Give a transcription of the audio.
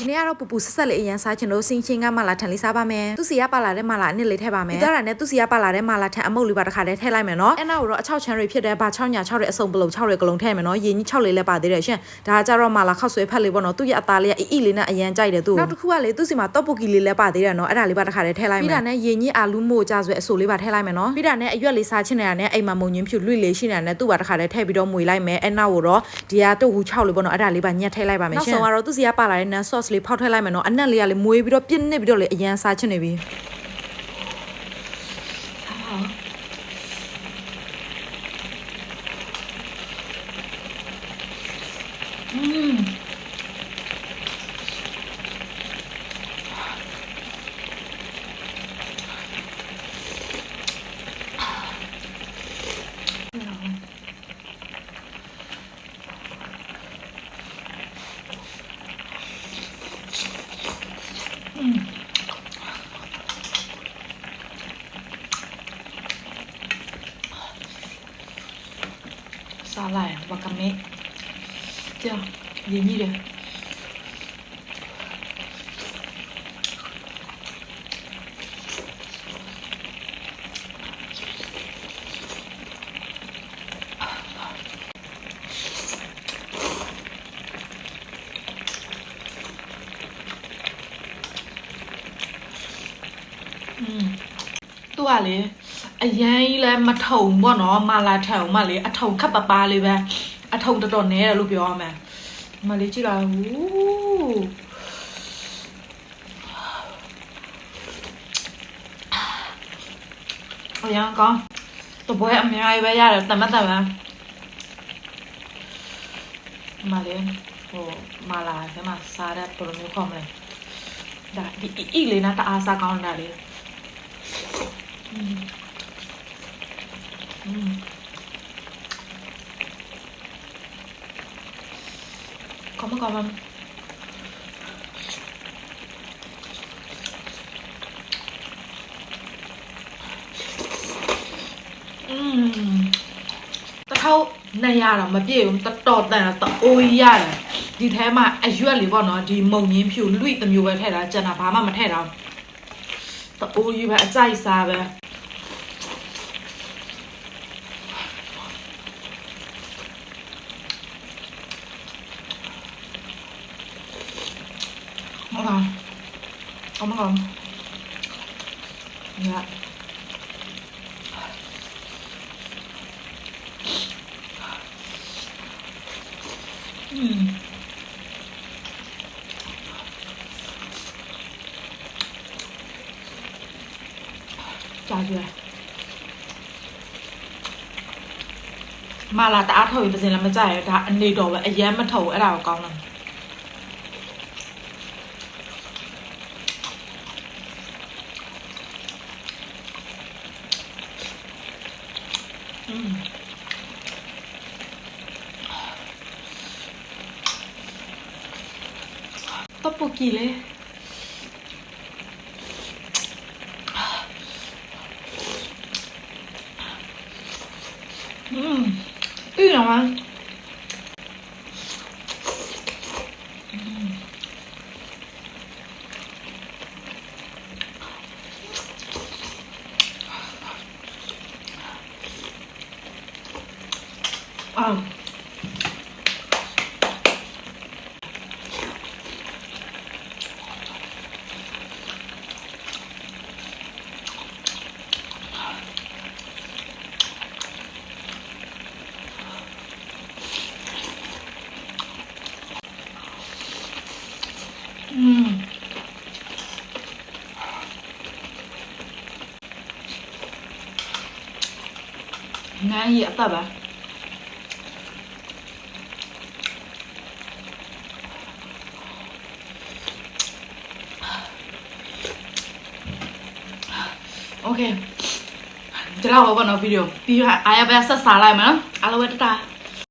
ဒီနေ့ကတော့ပူပူဆက်ဆက်လေးအရန်စားချင်လို့စင်ချင်းကမလာထန်လေးစားပါမယ်သူစီကပါလာတဲ့မလာအနစ်လေးထည့်ပါမယ်ပြီးတော့နဲ့သူစီကပါလာတဲ့မလာထန်အမုတ်လေးပါတစ်ခါတည်းထည့်လိုက်မယ်နော်အဲ့နောက်တော့အချောက်ချမ်းတွေဖြစ်တဲ့ဘာ6ညာ6တွေအစုံပလုံ6တွေကလုံးထည့်မယ်နော်ရင်းကြီး6လေးလည်းပါသေးတယ်ရှင်ဒါကကြတော့မလာခောက်ဆွဲဖက်လေးပေါ့နော်သူ့ရဲ့အသားလေးကအီအီလေးနဲ့အရန်ကြိုက်တယ်သူနောက်တစ်ခုကလေသူစီမှာတော့ပူကီလေးလည်းပါသေးတယ်နော်အဲ့ဒါလေးပါတစ်ခါတည်းထည့်လိုက်မယ်ပြီးတာနဲ့ရင်းကြီးအာလူးမို့ကြဆွဲအဆိုလေးပါထည့်လိုက်မယ်နော်ပြီးတာနဲ့အရွက်လေးစားချင်နေတာနဲ့အိမ်မှာမုံညင်းဖြူလွိလေးရှိနေတာနဲ့သူ့ပါတစ်ခါတည်းထည့်ပြီးတော့မွေလိုက်မယ်အဲ့နောက်တော့ဒီကတုတ်ဟူ6လေးပေါ့နော်အဲ့ဒါလေးပါညက်ထည့်လိုက်ပါမယ်ရှင်နောက်ဆုံးကတော့သူစီကပါလာတဲ့ nan sauce လေးဖောက်ထည့်လိုက်မယ်နော်အနက်လေးကလည်းမွေးပြီးတော့ပြစ်နစ်ပြီးတော့လေအရန်စားချင်နေပြီาหร่ายวากาเมะเจ้าเดี๋ยวนี้เดี๋ยวตัวเลย အရန်ကြီးလဲမထုံပေါ့နော်မာလာထုံမလေအထုံခပ်ပပလေးပဲအထုံတော်တော်နဲတယ်လို့ပြောရမယ်မလေးကြည့်လိုက်ဟူးအရန်ကောင်းတပွဲအများကြီးပဲရတယ်တမတ်တမတ်မလေးဟိုမာလာထဲမှာစားတဲ့ပုံမျိုးခေါ်မလဲဒါဒီအီလေးနဲ့တအားစားကောင်းတာလေ Mm. Come on, come on. Mm. တထောက်နဲ့ရတာမပြည့်ဘူးတတော်တန်တာတအိုးကြီးရတယ်ဒီထဲမှာအရွက်လေးပေါ့နော်ဒီမုံရင်းဖြူလွိတစ်မျိုးပဲထည့်တာကျန်တာဘာမှမထည့်တာတအိုးကြီးပဲအကြိုက်စားပဲ nó ngon không nó ngon dạ. Mm. chả dừa mà là ta thử bây giờ là mới chảy đã đi đổ vậy em à, mà thử ở đâu con này อืม떡볶이래. 음, 이게 나와. 嗯。嗯。安逸爸爸。 โอเคဒီလောက်ပါဗောနော်ဗီဒီယိုပြီးအားရပါဆက်စားလိုက်မယ်နော်အားလုံးပဲတတာ